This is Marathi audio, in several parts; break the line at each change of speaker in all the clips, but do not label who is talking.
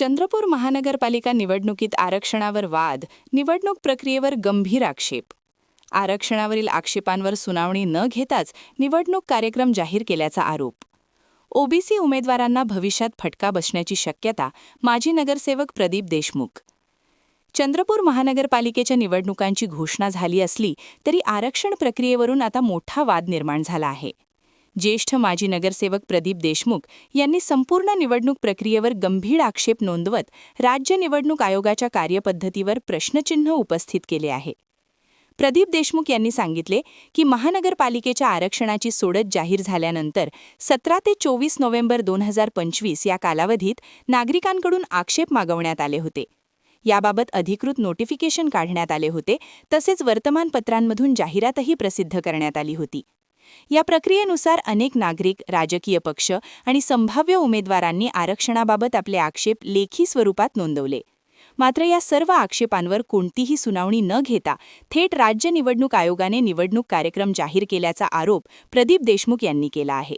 चंद्रपूर महानगरपालिका निवडणुकीत आरक्षणावर वाद निवडणूक प्रक्रियेवर गंभीर आक्षेप. आरक्षणावरील आक्षेपांवर सुनावणी न घेताच निवडणूक कार्यक्रम जाहीर केल्याचा आरोप. ओबीसी उमेदवारांना भविष्यात फटका बसण्याची शक्यता माजी नगरसेवक प्रदीप देशमुख. चंद्रपूर महानगरपालिकेच्या निवडणुकांची घोषणा झाली असली तरी आरक्षण प्रक्रियेवरून आता मोठा वाद निर्माण झाला आहे. ज्येष्ठ माजी नगरसेवक प्रदीप देशमुख यांनी संपूर्ण निवडणूक प्रक्रियेवर गंभीर आक्षेप नोंदवत राज्य निवडणूक आयोगाच्या कार्यपद्धतीवर प्रश्नचिन्ह उपस्थित केले आहे. प्रदीप देशमुख यांनी सांगितले की महानगरपालिकेच्या आरक्षणाची सोडत जाहीर झाल्यानंतर सतरा ते चोवीस नोव्हेंबर दोन हजार पंचवीस या कालावधीत नागरिकांकडून आक्षेप मागवण्यात आले होते. याबाबत अधिकृत नोटिफिकेशन काढण्यात आले होते तसेच वर्तमानपत्रांमधून जाहिरातही प्रसिद्ध करण्यात आली होती. या प्रक्रियेनुसार अनेक नागरिक राजकीय पक्ष आणि संभाव्य उमेदवारांनी आरक्षणाबाबत आपले आक्षेप लेखी स्वरूपात नोंदवले. मात्र या सर्व आक्षेपांवर कोणतीही सुनावणी न घेता थेट राज्य निवडणूक आयोगाने निवडणूक कार्यक्रम जाहीर केल्याचा आरोप प्रदीप देशमुख यांनी केला आहे.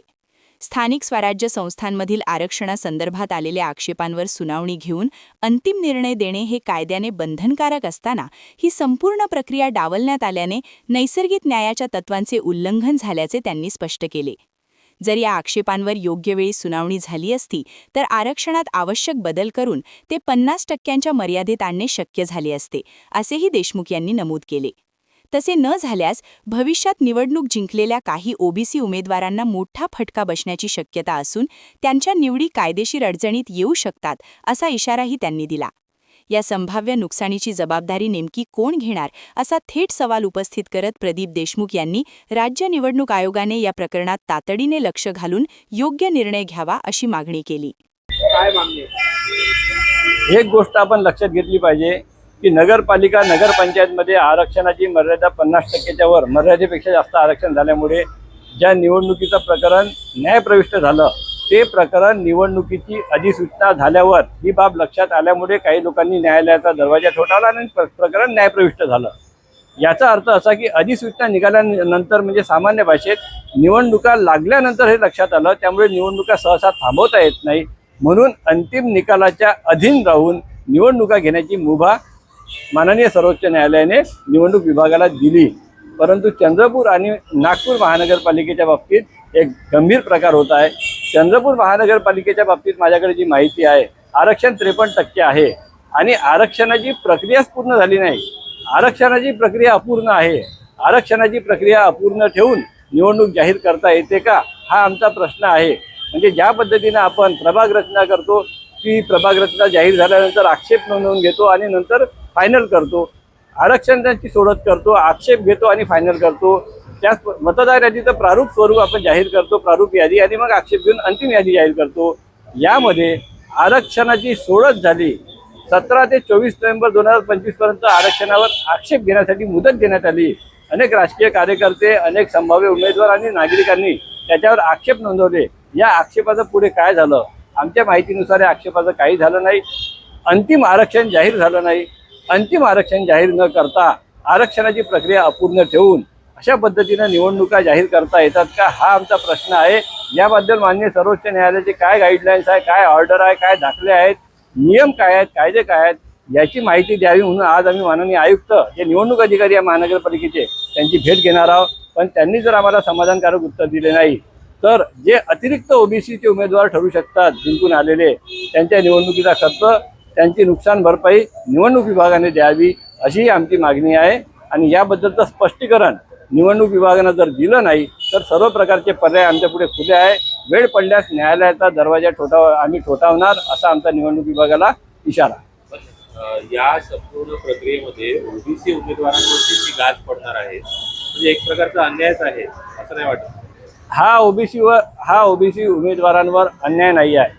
स्थानिक स्वराज्य संस्थांमधील आरक्षणासंदर्भात आलेल्या आक्षेपांवर सुनावणी घेऊन अंतिम निर्णय देणे हे कायद्याने बंधनकारक असताना ही संपूर्ण प्रक्रिया डावलण्यात आल्याने नैसर्गिक न्यायाच्या तत्वांचे उल्लंघन झाल्याचे त्यांनी स्पष्ट केले. जर या आक्षेपांवर योग्य वेळी सुनावणी झाली असती तर आरक्षणात आवश्यक बदल करून ते पन्नास टक्क्यांच्या मर्यादेत आणणे शक्य झाले असते असेही देशमुख यांनी नमूद केले. तसे न झाल्यास भविष्यात निवडणूक जिंकलेल्या काही ओबीसी उमेदवारांना मोठा फटका बसण्याची शक्यता असून त्यांच्या निवडी कायदेशीर अडचणीत येऊ शकतात असा इशाराही त्यांनी दिला. या संभाव्य नुकसानीची जबाबदारी नेमकी कोण घेणार असा थेट सवाल उपस्थित करत प्रदीप देशमुख यांनी राज्य निवडणूक आयोगाने या प्रकरणात तातडीने लक्ष घालून योग्य निर्णय घ्यावा अशी मागणी केली.
काय मागणी? एक गोष्ट आपण लक्षात घेतली पाहिजे की नगरपालिका नगरपंचायतमध्ये आरक्षणाची मर्यादा पन्नास टक्क्याच्या वर मर्यादेपेक्षा जास्त आरक्षण झाल्यामुळे ज्या निवडणुकीचं प्रकरण न्यायप्रविष्ट झालं ते प्रकरण निवडणुकीची अधिसूचना झाल्यावर ही बाब लक्षात आल्यामुळे काही लोकांनी न्यायालयाचा दरवाजा ठोठावला आणि प्र- प्रकरण न्यायप्रविष्ट झालं. याचा अर्थ असा की अधिसूचना निघाल्यानंतर म्हणजे सामान्य भाषेत निवडणुका लागल्यानंतर हे लक्षात आलं त्यामुळे निवडणुका सहसा थांबवता येत नाही. म्हणून अंतिम निकालाच्या अधीन राहून निवडणुका घेण्याची मुभा माननीय सर्वोच्च न्यायालयाने निवडणूक विभागाला दिली. परंतु चंद्रपूर आणि नागपूर महानगरपालिकेच्या बाबतीत एक गंभीर प्रकार होत आहे. चंद्रपूर महानगरपालिकेच्या बाबतीत माझ्याकडे जी माहिती आहे आरक्षण त्रेपन्न टक्के आहे आणि आरक्षणाची प्रक्रियाच पूर्ण झाली नाही. आरक्षणाची प्रक्रिया अपूर्ण आहे. आरक्षणाची प्रक्रिया अपूर्ण ठेवून निवडणूक जाहीर करता येते का? हा आमचा प्रश्न आहे. म्हणजे ज्या पद्धतीनं आपण प्रभाग रचना करतो ती प्रभाग जाहीर झाल्यानंतर आक्षेप नोंदवून घेतो आणि नंतर फायनल करतो. आरक्षणाची सोडत करतो आक्षेप घेतो आणि फायनल करतो. त्याच मतदार यादीचं प्रारूप स्वरूप आपण जाहीर करतो प्रारूप यादी आणि मग आक्षेप घेऊन अंतिम यादी जाहीर करतो. यामध्ये आरक्षणाची सोडत झाली. सतरा ते चोवीस नोव्हेंबर दोन हजार पंचवीसपर्यंत आरक्षणावर आक्षेप घेण्यासाठी मुदत देण्यात आली. अनेक राजकीय कार्यकर्ते अनेक संभाव्य उमेदवार आणि नागरिकांनी त्याच्यावर आक्षेप नोंदवले. या आक्षेपाचं पुढे काय झालं? आमच्या माहितीनुसार या आक्षेपाचं काही झालं नाही. अंतिम आरक्षण जाहीर झालं नाही. अंतिम आरक्षण जाहीर न करता आरक्षणाची प्रक्रिया अपूर्ण ठेवून अशा पद्धतीनं निवडणुका जाहीर करता येतात का? हा आमचा प्रश्न आहे. याबद्दल मान्य सर्वोच्च न्यायालयाचे काय गाईडलाईन्स आहे काय ऑर्डर आहे काय दाखले आहेत नियम काय आहेत कायदे काय आहेत याची माहिती द्यावी म्हणून आज आम्ही माननीय आयुक्त जे निवडणूक अधिकारी आहे महानगरपालिकेचे त्यांची भेट घेणार आहोत. पण त्यांनी जर आम्हाला समाधानकारक उत्तर दिले नाही तर जे अतिरिक्त ओबीसीचे उमेदवार ठरू शकतात जिंकून आलेले त्यांच्या निवडणुकीचा खर्च त्यांची नुकसान भरपाई निवडणूक विभागाने द्यावी अशी आमची मागणी आहे. आणि याबद्दलचं स्पष्टीकरण निवडणूक विभागानं जर दिलं नाही तर सर्व प्रकारचे पर्याय आमच्या पुढे खुले आहे. वेळ पडल्यास न्यायालयाचा दरवाजा ठोठाव आम्ही ठोठावणार असा आमचा निवडणूक विभागाला इशारा.
या संपूर्ण प्रक्रियेमध्ये ओबीसी उमेदवारांवरती जी गाज पडणार आहे म्हणजे एक प्रकारचा अन्यायच आहे असं नाही वाटत?
हा ओबीसीवर हा ओबीसी उमेदवारांवर अन्याय नाही आहे.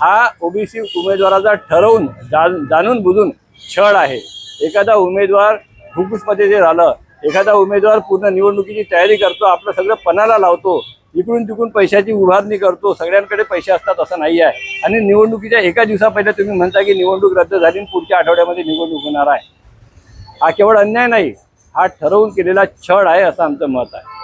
हा ओबीसी उमेदवाराचा ठरवून जाण जाणून बुजून छळ आहे. एखादा उमेदवार फुफ्फुसमध्ये जे झालं एखादा उमेदवार पूर्ण निवडणुकीची तयारी करतो आपलं सगळं पणाला लावतो इकडून तिकडून पैशाची उभारणी करतो सगळ्यांकडे पैसे असतात असं नाही आहे. आणि निवडणुकीच्या एका दिवसा पहिले तुम्ही म्हणता की निवडणूक रद्द झाली आणि पुढच्या आठवड्यामध्ये निवडणूक होणार आहे. हा केवळ अन्याय नाही हा ठरवून केलेला छळ आहे असं आमचं मत आहे.